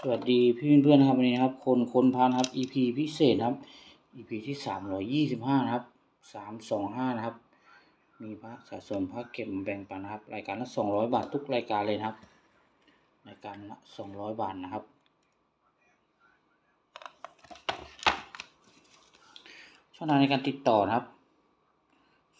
สวัสดีพี่เพื่อนๆนะครับวันนี้นะครับ คนคนพานครับ EP พิเศษครับ EP ที่สามร้อยยี่สิบห้านะครับสามสองห้านะครับ มีพระสะสมพระเก็บมาแบ่งปันนะครับ รายการละสองร้อยบาททุกรายการเลยนะครับ รายการละสองร้อยบาทนะครับ ช่องทางในการติดต่อนะครับ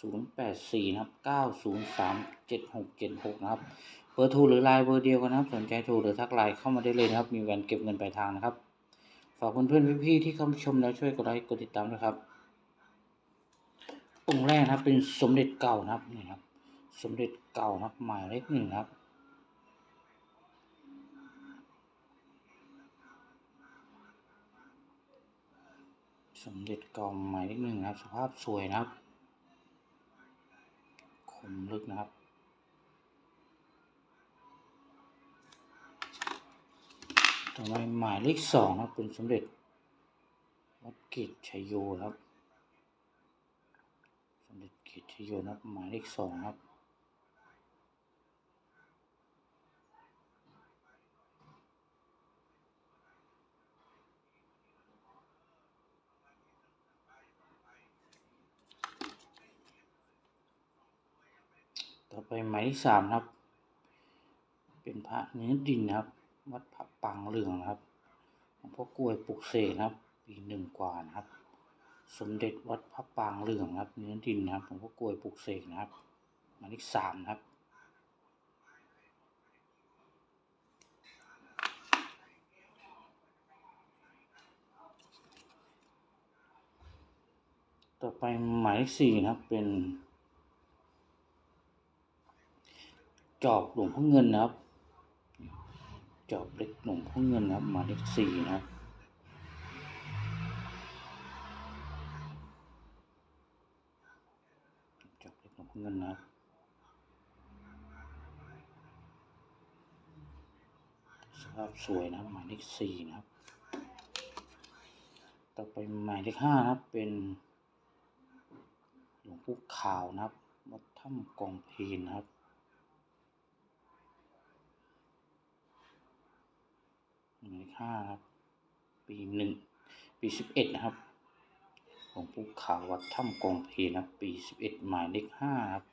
ศูนย์แปดสี่นะครับเก้าศูนย์สามเจ็ดหกเจ็ดหกนะครับ เบอร์โทรหรือไลน์เบอร์เดียวกันนะครับ สนใจโทรหรือทักไลน์เข้ามาได้เลยนะครับ มีการเก็บเงินปลายทางนะครับ ฝากเพื่อนๆพี่ๆที่เข้ามาชมแล้วช่วยกดไลค์กดติดตามด้วยครับ องค์แรกนะครับเป็นสมเด็จเก่านะครับนี่ครับ สมเด็จเก่านะครับหมายเลขหนึ่งครับสมเด็จเก่าหมายเลขหนึ่งนะครับ สภาพสวยนะครับ คมลึกนะครับ ต่อไปหมายเลขสองครับเป็นสมเด็จวัดเกตชัยโยครับ สมเด็จเกตชัยโยนะครับหมายเลขสองครับต่อไปหมายเลขสามครับ เป็นพระเนื้อดินนะครับ วัดพระปางเหลืองนะครับหลวงพ่อกล้วยปลุกเสกนะครับ ปีหนึ่งกว่านะครับ สมเด็จวัดพระปางเหลืองนะครับเนื้อดินนะครับหลวงพ่อกล้วยปลุกเสกนะครับหมายเลขสามนะครับต่อไปหมายเลขสี่นะครับเป็น จอบหลวงพ่อเงินนะครับ จอบเล็กหลวงพ่อเงินครับหมายเลขสี่นะจับจอบเล็กหลวงพ่อเงินนะสภาพสวยนะหมายเลขสี่นะครับ ต่อไปหมายเลขห้านะครับเป็นหลวงปู่ขาวนะครับวัดถ้ำกองเพลนะครับ หมายเลขห้าครับ ปีหนึ่งปีสิบเอ็ดนะครับหลวงปู่ขาววัดถ้ำกองเพนะปีสิบเอ็ดหมายเลขห้าครับ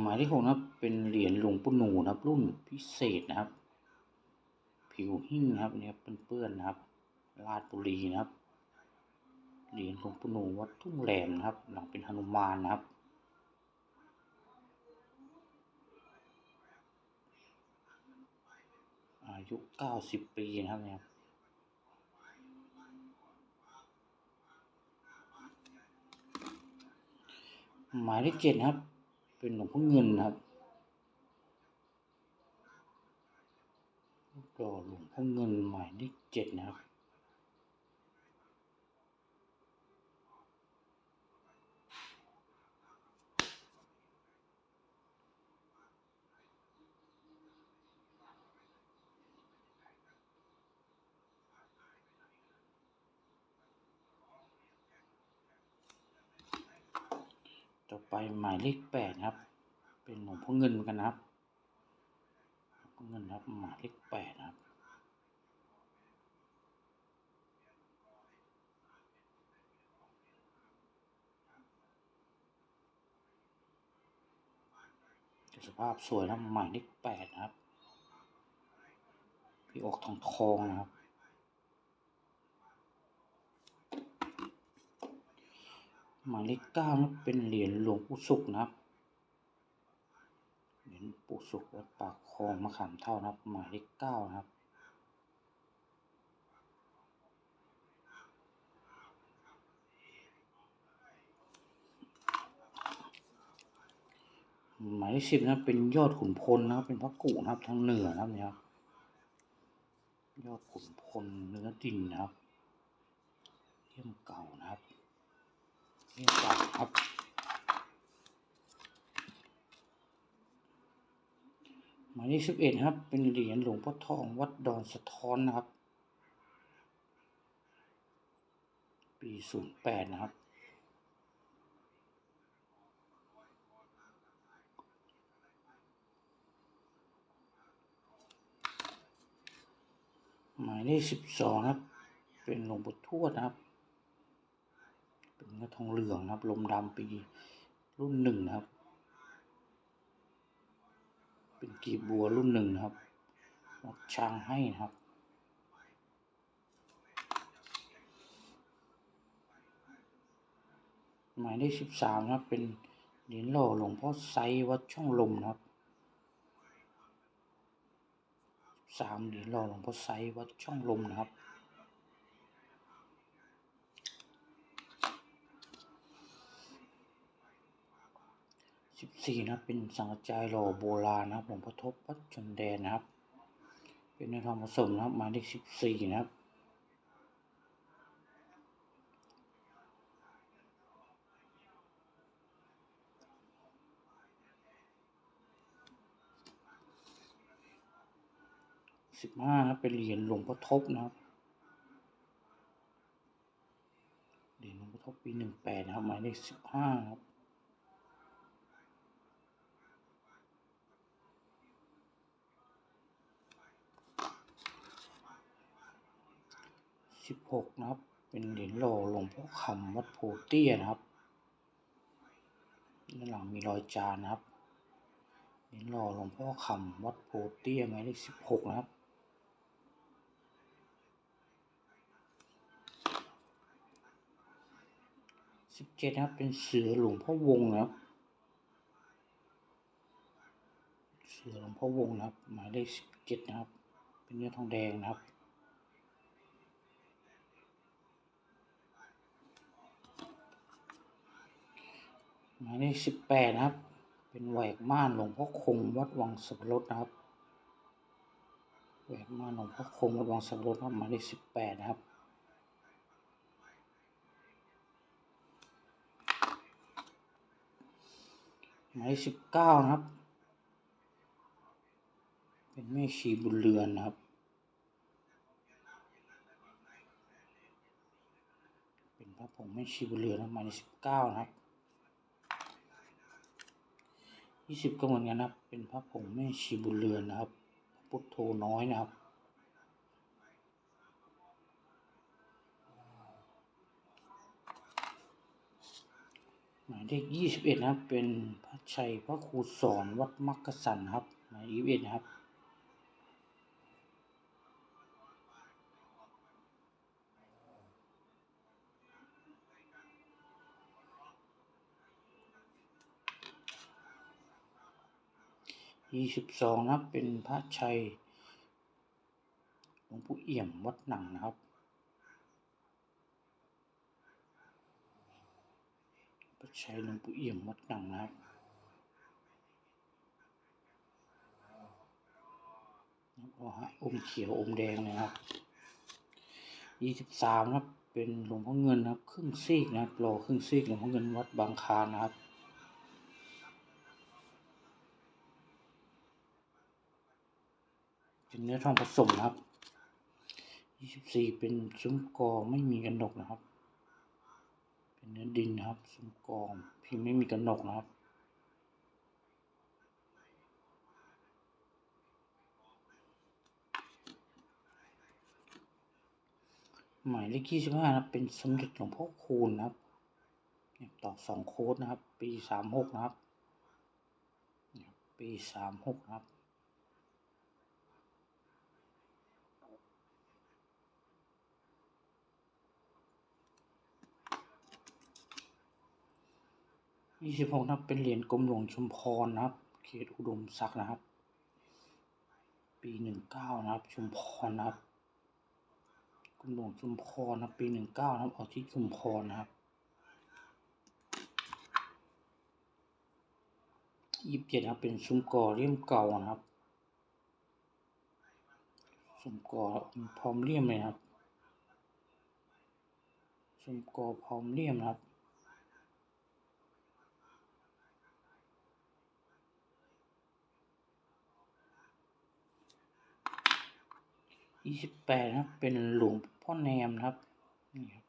หมายเลขหกนะครับเป็นเหรียญหลวงปู่หนูนะครับ รุ่นพิเศษนะครับ ผิวหิ้งนะครับเนี่ยเปื้อนๆนะครับราชบุรีนะครับ เหรียญหลวงปู่หนูวัดทุ่งแหลมนะครับ หลังเป็นหนุมานนะครับ อายุเก้าสิบปีนะครับเนี่ยหมายเลขเจ็ดนะครับ เป็นหลวงพ่อเงินนะครับรอหลวงพ่อเงินหมายเลขเจ็ดนะครับ อไปหมายเลขแปดครับ เป็นหลวงพ่อเงินเหมือนกันนะครับหลวงพ่อเงินครับหมายเลขแปดครับสภาพสวยนะหมายเลขแปดครับ พี่ออกทองทองนะครับ หมายเลขเก้านะเป็นเหรียญหลวงปู่ศุกนะครับ เหรียญปู่ศุกร์วัดปากคลองมะขามเท่านะครับ หมายเลขเก้านะครับ หมายเลขสิบนะเป็นยอดขุนพลนะครับ เป็นพระกุนะครับทางเหนือนะครับเนี่ยยอดขุนพลเนื้อดินนะครับเลี่ยมเก่านะครับ นี่สับครับหมายเลขสิบเอ็ดครับ เป็นเหรียญหลวงพ่อทองวัดดอนสะท้อนนะครับ ปีศูนย์แปดนะครับหมายเลขสิบสองครับ เป็นหลวงปู่ทวดนะครับ เป็นเนื้อทองเหลืองนะครับ ลมดำปีรุ่นหนึ่งนะครับ เป็นกีบบัวรุ่นหนึ่งนะครับวัดช้างให้นะครับหมายเลขสิบสามนะครับ เป็นเหรียญหล่อหลวงพ่อไซวัดช่องลมนะครับสามเหรียญหล่อหลวงพ่อไซวัดช่องลมนะครับ สิบสี่นะเป็นสังกจายหล่อโบราณนะครับหลวงพ่อทบวัดชนแดนนะครับ เป็นในทองผสมนะครับหมายเลขสิบสี่นะครับสิบห้านะเป็นเหรียญหลวงพ่อทบนะครับเหรียญหลวงพ่อทบปีหนึ่งแปดนะครับหมายเลขสิบห้าครับ สิบหกนะครับ เป็นเหรียญหล่อหลวงพ่อคำวัดโพเตี้ยนะครับด้านหลังมีรอยจานนะครับเหรียญหล่อหลวงพ่อคำวัดโพเตี้ยหมายเลขสิบหกนะครับสิบเจ็ดนะครับเป็นเสือหลวงพ่อวงนะครับ เสือหลวงพ่อวงนะครับ หมายเลขสิบเจ็ดนะครับ เป็นเนื้อทองแดงนะครับ หมายเลขสิบแปดนะครับ เป็นแหวกม่านหลวงพ่อคงวัดวังสับรดนะครับแหวกม่านหลวงพ่อคงวัดวังสับรดครับหมายเลขสิบแปดนะครับหมายเลขสิบเก้านะครับ เป็นแม่ชีบุญเรือนนะครับ เป็นพระผงแม่ชีบุญเรือนครับหมายเลขสิบเก้านะครับ ยี่สิบก็เหมือนกันนะครับ เป็นพระผงแม่ชีบุญเรือนนะครับ พุทโธน้อยนะครับ หมายเลขยี่สิบเอ็ดนะครับ เป็นพระชัยพระครูสอนวัดมักกะสันนะครับ หมายยี่สิบเอ็ดนะครับ ยี่สิบสองนะครับ เป็นพระชัยหลวงปู่เอี่ยมวัดหนังนะครับ พระชัยหลวงปู่เอี่ยมวัดหนังนะครับแล้วก็ฮะอมเขียวอมแดงนะครับยี่สิบสามนะครับ เป็นหลวงพ่อเงินนะครับ ครึ่งซีกนะครับรอครึ่งซีกหลวงพ่อเงินวัดบางคานนะครับ เป็นเนื้อทองผสมนะครับยี่สิบสี่เป็นซุ้มกอไม่มีกระหนกนะครับ เป็นเนื้อดินนะครับซุ้มกอพิมพ์ไม่มีกระหนกนะครับหมายเลขยี่สิบห้านะเป็นสมเด็จหลวงพ่อคูณนะครับต่อสองโค้ดนะครับ ปีสามหกนะครับ ปีสามหกนะครับ ยี่สิบหกนะครับ เป็นเหรียญกรมหลวงชุมพรนะครับ เขตอุดมศักดิ์นะครับ ปีหนึ่งเก้านะครับ ชุมพรนะครับ กรมหลวงชุมพรนะปีหนึ่งเก้านะครับออกที่ชุมพรนะครับยี่สิบเจ็ดนะครับเป็นซุ้มกอเลี่ยมเก่านะครับซุ้มกอพร้อมเลี่ยมเลยครับซุ้มกอพร้อมเลี่ยมนะครับ ยี่สิบแปดนะครับ เป็นหลวงพ่อแนมนะครับ นี่ครับ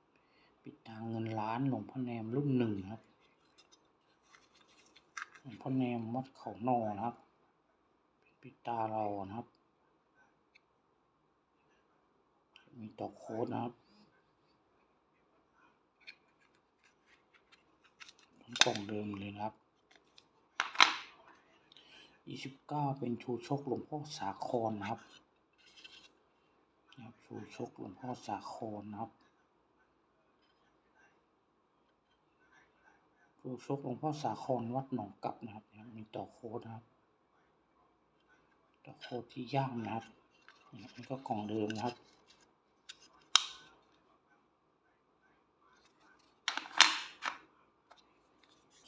ปิดตาเงินล้านหลวงพ่อแนมรุ่นหนึ่งครับ หลวงพ่อแนมวัดเขานอนะครับปิดตาเรานะครับ มีต่อโค้ดนะครับกล่องเดิมเลยนะครับยี่สิบเก้าเป็นชูชกหลวงพ่อสาครนะครับนะครับ ชูชกหลวงพ่อสาครนะครับชูชกหลวงพ่อสาครวัดหนองกลับนะครับมีต่อโคดนะครับต่อโคดที่ย่างนะครับนี่ก็กล่องเดิมนะครับ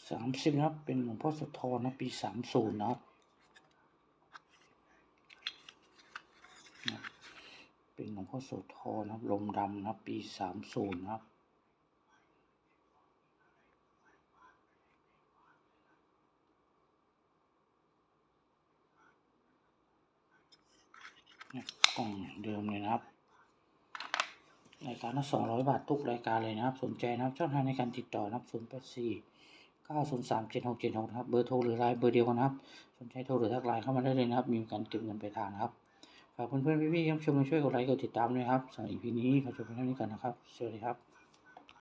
สามสิบนะครับเป็นหลวงพ่อโสธรนะปีสามศูนย์นะครับนะเป็น หลวงพ่อโสธรนะครับ ลมดำนะครับปีสามศูนย์นะครับนี่กล่องเดิมเลยนะครับ รายการละสองร้อยบาททุกรายการเลยนะครับ สนใจนะครับช่องทางในการติดต่อนะครับศูนย์แปดสี่เก้าศูนย์สามเจ็ดหกเจ็ดหกนะครับเบอร์โทรหรือไลน์เบอร์เดียวกันนะครับ สนใจโทรหรือทักไลน์เข้ามาได้เลยนะครับ มีการเก็บเงินไปลายทางนะครับ ฝากเพื่อนๆพี่ๆครับชมมาช่วยกดไลค์กดติดตามด้วยครับสำหรับอีพีนี้ขอจบเพียงเท่านี้ก่อนนะครับ สวัสดีครับ